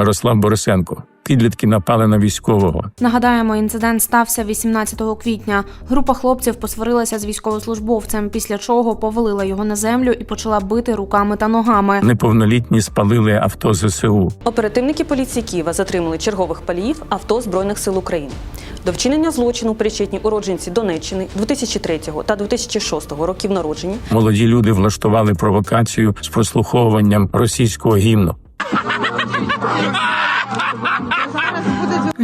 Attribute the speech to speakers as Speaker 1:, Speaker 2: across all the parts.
Speaker 1: Мирослав Борисенко. Підлітки напали на військового.
Speaker 2: Нагадаємо, інцидент стався 18 квітня. Група хлопців посварилася з військовослужбовцем, після чого повалила його на землю і почала бити руками та ногами.
Speaker 1: Неповнолітні спалили авто ЗСУ.
Speaker 3: Оперативники поліції Києва затримали чергових паліїв авто Збройних сил України. До вчинення злочину причетні уродженці Донеччини 2003 та 2006 років народження,
Speaker 1: Молоді люди влаштували провокацію з прослуховуванням російського гімну.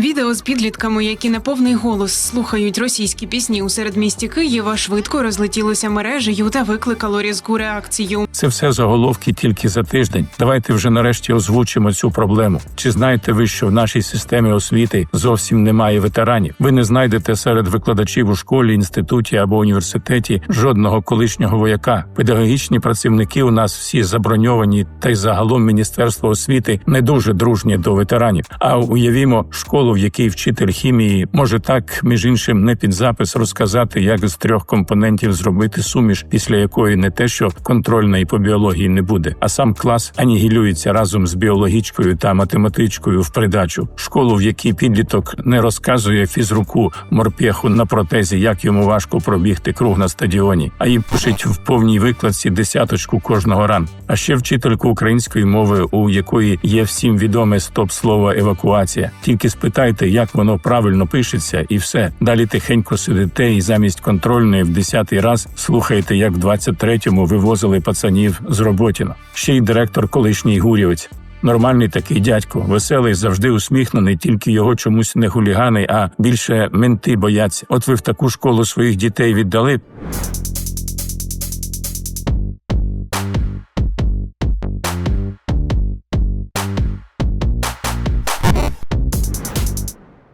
Speaker 4: Відео з підлітками, які на повний голос слухають російські пісні у середмісті Києва, швидко розлетілося мережею та викликало різку реакцію.
Speaker 1: Це все заголовки тільки за тиждень. Давайте вже нарешті озвучимо цю проблему. Чи знаєте ви, що в нашій системі освіти зовсім немає ветеранів? Ви не знайдете серед викладачів у школі, інституті або університеті жодного колишнього вояка. Педагогічні працівники у нас всі заброньовані, та й загалом міністерство освіти не дуже дружнє до ветеранів. А уявімо школу, в якій вчитель хімії може так, між іншим, не під запис розказати, як з трьох компонентів зробити суміш, після якої не те, що контрольної по біології не буде, а сам клас анігілюється разом з біологічкою та математичкою в придачу. Школу, в якій підліток не розказує фізруку морпєху на протезі, як йому важко пробігти круг на стадіоні, а їм пишуть в повній викладці десяточку кожного ран. А ще вчительку української мови, у якої є всім відоме стоп слово евакуація. Тільки спитайте, як воно правильно пишеться, і все. Далі тихенько сидите і замість контрольної в десятий раз слухаєте, як в 23-му вивозили пацанів з Роботіна. Ще й директор колишній гурівець. Нормальний такий дядько, веселий, завжди усміхнений, тільки його чомусь не хулігани, а більше менти бояться. От ви в таку школу своїх дітей віддали.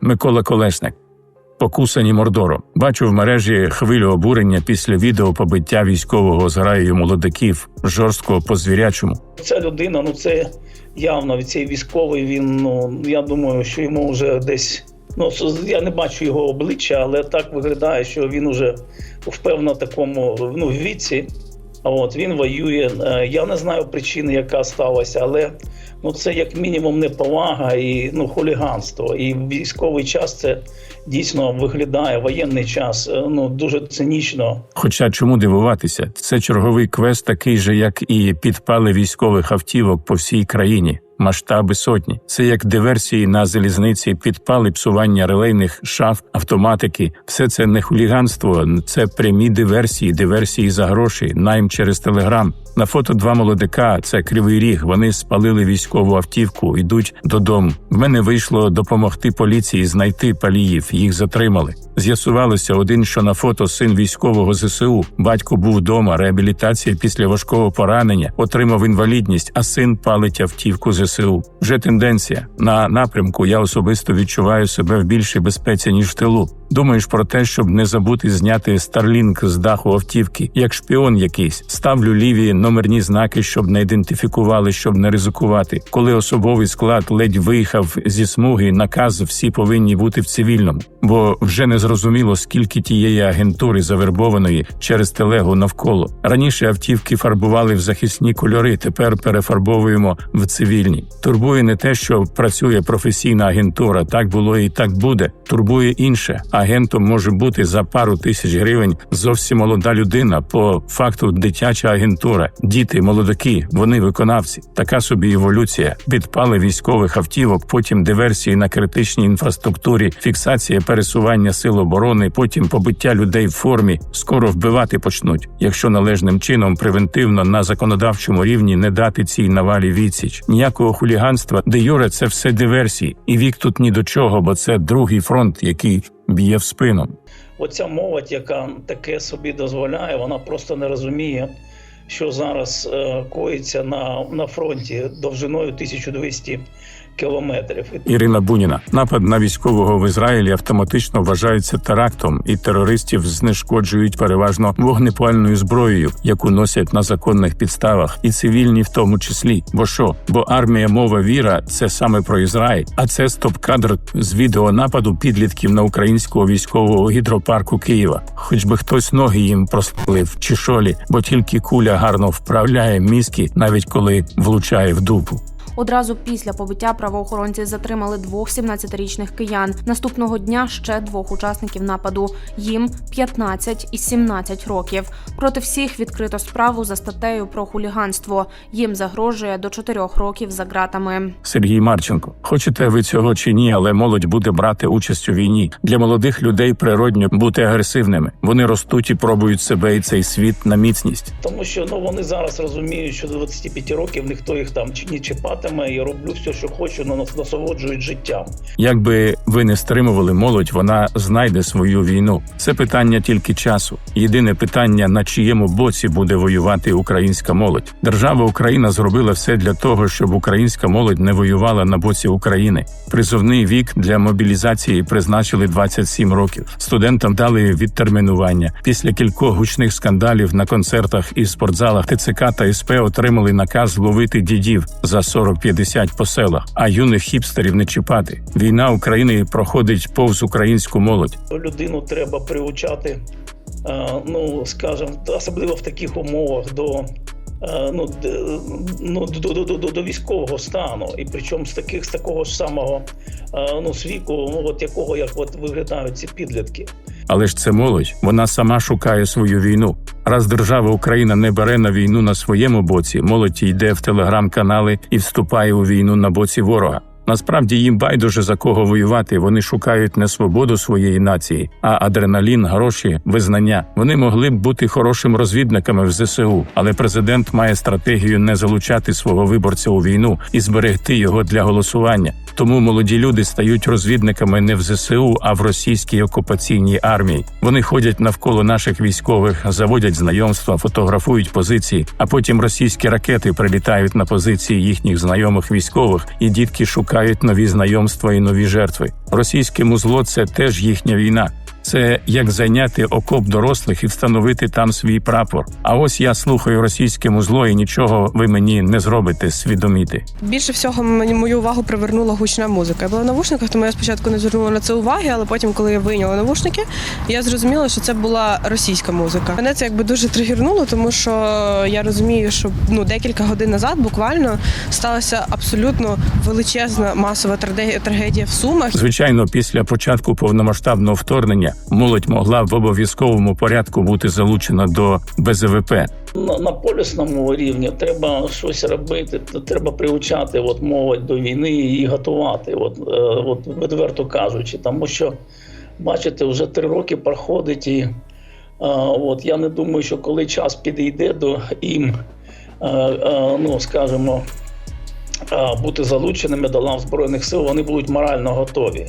Speaker 1: Микола Колесник. Покусані мордором. Бачу в мережі хвилю обурення після відео побиття військового зграєю молодиків жорстко по звірячому.
Speaker 5: Ця людина, ну це явно цей військовий. Він ну я думаю, що йому вже десь. Ну я не бачу його обличчя, але так виглядає, що він уже в певно такому ну віці. От він воює. Е, Я не знаю причини, яка сталася, але ну це як мінімум неповага і ну хуліганство. І військовий час це дійсно виглядає воєнний час. е, Ну дуже цинічно.
Speaker 1: Хоча чому дивуватися? Це черговий квест, такий же, як і підпали військових автівок по всій країні. Масштаби сотні. Це як диверсії на залізниці, підпали псування релейних шаф, автоматики. Все це не хуліганство, це прямі диверсії, диверсії за гроші, найм через телеграм. На фото два молодика. Це кривий ріг. Вони спалили військову автівку, йдуть додому. В мене вийшло допомогти поліції знайти паліїв. Їх затримали. З'ясувалося один, що на фото син військового ЗСУ. Батько був вдома, реабілітація після важкого поранення, отримав інвалідність, а син палить автівку ЗСУ. Вже тенденція на напрямку. Я особисто відчуваю себе в більшій безпеці ніж в тилу. Думаєш про те, щоб не забути зняти Starlink з даху автівки, як шпіон якийсь. Ставлю ліві номерні знаки, щоб не ідентифікували, щоб не ризикувати. Коли особовий склад ледь виїхав зі смуги, наказ всі повинні бути в цивільному, бо вже не зрозуміло, скільки тієї агентури завербованої через телегу навколо. Раніше автівки фарбували в захисні кольори, тепер перефарбовуємо в цивільні. Турбує не те, що працює професійна агентура. Так було і так буде. Турбує інше. Агентом може бути за пару тисяч гривень зовсім молода людина. По факту дитяча агентура, діти, молодики, вони виконавці. Така собі еволюція. Підпали військових автівок, потім диверсії на критичній інфраструктурі, фіксація пересування сил оборони, потім побиття людей в формі. Скоро вбивати почнуть, якщо належним чином превентивно на законодавчому рівні не дати цій навалі відсіч. Ніякого хуліганства, де Юре, це все диверсії, і вік тут ні до чого, бо це другий фронт, який б'є в спину.
Speaker 5: Оця молодь, яка таке собі дозволяє, вона просто не розуміє, що зараз е, коїться на, на фронті довжиною 1200 кілометрів.
Speaker 1: Ірина Буніна. Напад на військового в Ізраїлі автоматично вважається терактом, і терористів знешкоджують переважно вогнепальною зброєю, яку носять на законних підставах, і цивільні в тому числі. Бо що? Бо армія мова віра це саме про Ізраїль. А це стоп-кадр з відео нападу підлітків на українського військового гідропарку Києва. Хоч би хтось ноги їм просплив чи шолі, бо тільки куля гарно вправляє мізки, навіть коли влучає в дупу.
Speaker 2: Одразу після побиття правоохоронці затримали двох 17-річних киян. Наступного дня ще двох учасників нападу. Їм 15 і 17 років. Проти всіх відкрито справу за статтею про хуліганство. Їм загрожує до 4 років за ґратами.
Speaker 1: Сергій Марченко. Хочете ви цього чи ні, але молодь буде брати участь у війні. Для молодих людей природньо бути агресивними. Вони ростуть і пробують себе і цей світ на міцність.
Speaker 5: Тому що ну вони зараз розуміють, що до 25 років ніхто їх там чи не чіпатиме, і роблю все, що хочу, нас насолоджують життям.
Speaker 1: Якби ви не стримували молодь, вона знайде свою війну. Це питання тільки часу. Єдине питання, на чиєму боці буде воювати українська молодь. Держава Україна зробила все для того, щоб українська молодь не воювала на боці України. Призовний вік для мобілізації призначили 27 років. Студентам дали відтермінування. Після кількох гучних скандалів на концертах і спортзалах ТЦК та СП отримали наказ ловити дідів за 40-50 по селах, а юних хіпстерів не чіпати. Війна України проходить повз українську молодь.
Speaker 5: Людину треба приучати, е, ну скажімо, особливо в таких умовах до. е, Ну, ну до, до, до, до, до військового стану, і причому з таких з такого ж самого е, ну з віку, ну от якого як от виглядають ці підлітки.
Speaker 1: Але ж це молодь, вона сама шукає свою війну. Раз держава Україна не бере на війну на своєму боці, молодь йде в телеграм-канали і вступає у війну на боці ворога. Насправді їм байдуже за кого воювати. Вони шукають не свободу своєї нації, а адреналін, гроші, визнання. Вони могли б бути хорошими розвідниками в ЗСУ, але президент має стратегію не залучати свого виборця у війну і зберегти його для голосування. Тому молоді люди стають розвідниками не в ЗСУ, а в російській окупаційній армії. Вони ходять навколо наших військових, заводять знайомства, фотографують позиції, а потім російські ракети прилітають на позиції їхніх знайомих військових, і дітки шукають нові знайомства і нові жертви. Російське музло це теж їхня війна. Це як зайняти окоп дорослих і встановити там свій прапор. А ось я слухаю російське музло, і нічого ви мені не зробите свідоміти.
Speaker 6: Більше всього мені мою увагу привернула гучна музика. Я була в навушниках, тому я спочатку не звернула на це уваги, але потім, коли я вийняла навушники, я зрозуміла, що це була російська музика. Мене це якби дуже тригернуло, тому що я розумію, що ну декілька годин назад буквально сталася абсолютно величезна масова трагедія, трагедія в Сумах.
Speaker 1: Звичайно, після початку повномасштабного вторгнення молодь могла в обов'язковому порядку бути залучена до БЗВП.
Speaker 5: На, на полісному рівні треба щось робити. Треба приучати от молодь до війни і готувати. От, е, от відверто кажучи, тому що бачите, вже три роки проходить, і е, от я не думаю, що коли час підійде до їм, е, ну скажімо, бути залученими до лав збройних сил, вони будуть морально готові.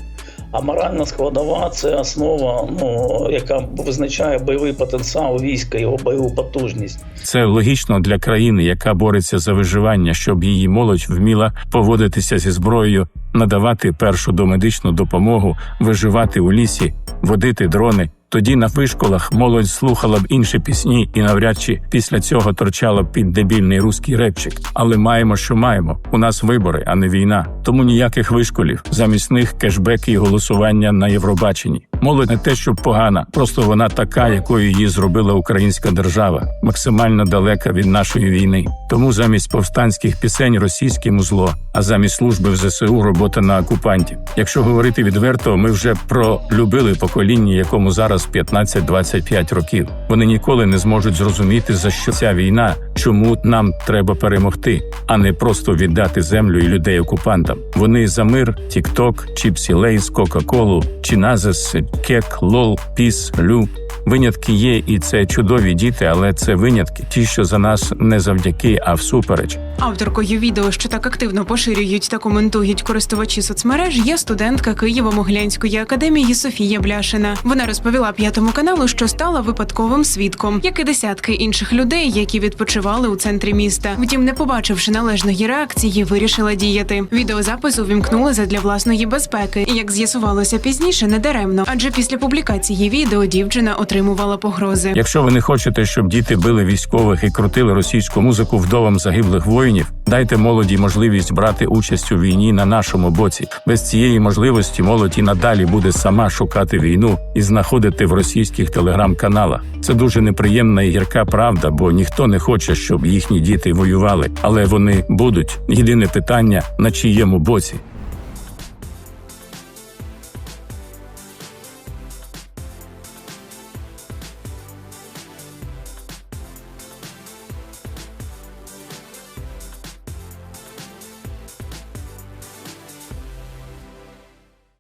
Speaker 5: А моральна складова це основа, ну яка визначає бойовий потенціал війська, його бойову потужність.
Speaker 1: Це логічно для країни, яка бореться за виживання, щоб її молодь вміла поводитися зі зброєю, надавати першу домедичну допомогу, виживати у лісі, водити дрони. Тоді на вишколах молодь слухала б інші пісні і навряд чи після цього торчала б під дебільний руський репчик. Але маємо, що маємо. У нас вибори, а не війна. Тому ніяких вишколів. Замість них кешбеки і голосування на Євробаченні. Молодь не те, що погана, просто вона така, якою її зробила українська держава, максимально далека від нашої війни. Тому замість повстанських пісень російське музло, а замість служби в ЗСУ робота на окупантів. Якщо говорити відверто, ми вже пролюбили покоління, якому зараз 15-25 років. Вони ніколи не зможуть зрозуміти, за що ця війна, чому нам треба перемогти, а не просто віддати землю і людей окупантам. Вони за мир, Тікток, Чіпсі Лейс, Кока-Колу, чи Чиназес, Кек, Лол, Піс, Лю. Винятки є, і це чудові діти, але це винятки, ті, що за нас не завдяки, а всупереч.
Speaker 4: Авторкою відео, що так активно поширюють та коментують користувачі соцмереж, є студентка Києво-Моглянської академії Софія Бляшина. Вона розповіла п'ятому каналу, що стала випадковим свідком, як і десятки інших людей, які відпочивали у центрі міста. Втім, не побачивши належної реакції, вирішила діяти. Відеозапис увімкнули задля власної безпеки, і як з'ясувалося пізніше, не даремно, адже після публікації відео дівчина отримала отримувала погрози.
Speaker 1: Якщо ви не хочете, щоб діти били військових і крутили російську музику вдовам загиблих воїнів, дайте молоді можливість брати участь у війні на нашому боці. Без цієї можливості молодь і надалі буде сама шукати війну і знаходити в російських телеграм-каналах. Це дуже неприємна і гірка правда, бо ніхто не хоче, щоб їхні діти воювали, але вони будуть. Єдине питання на чиєму боці.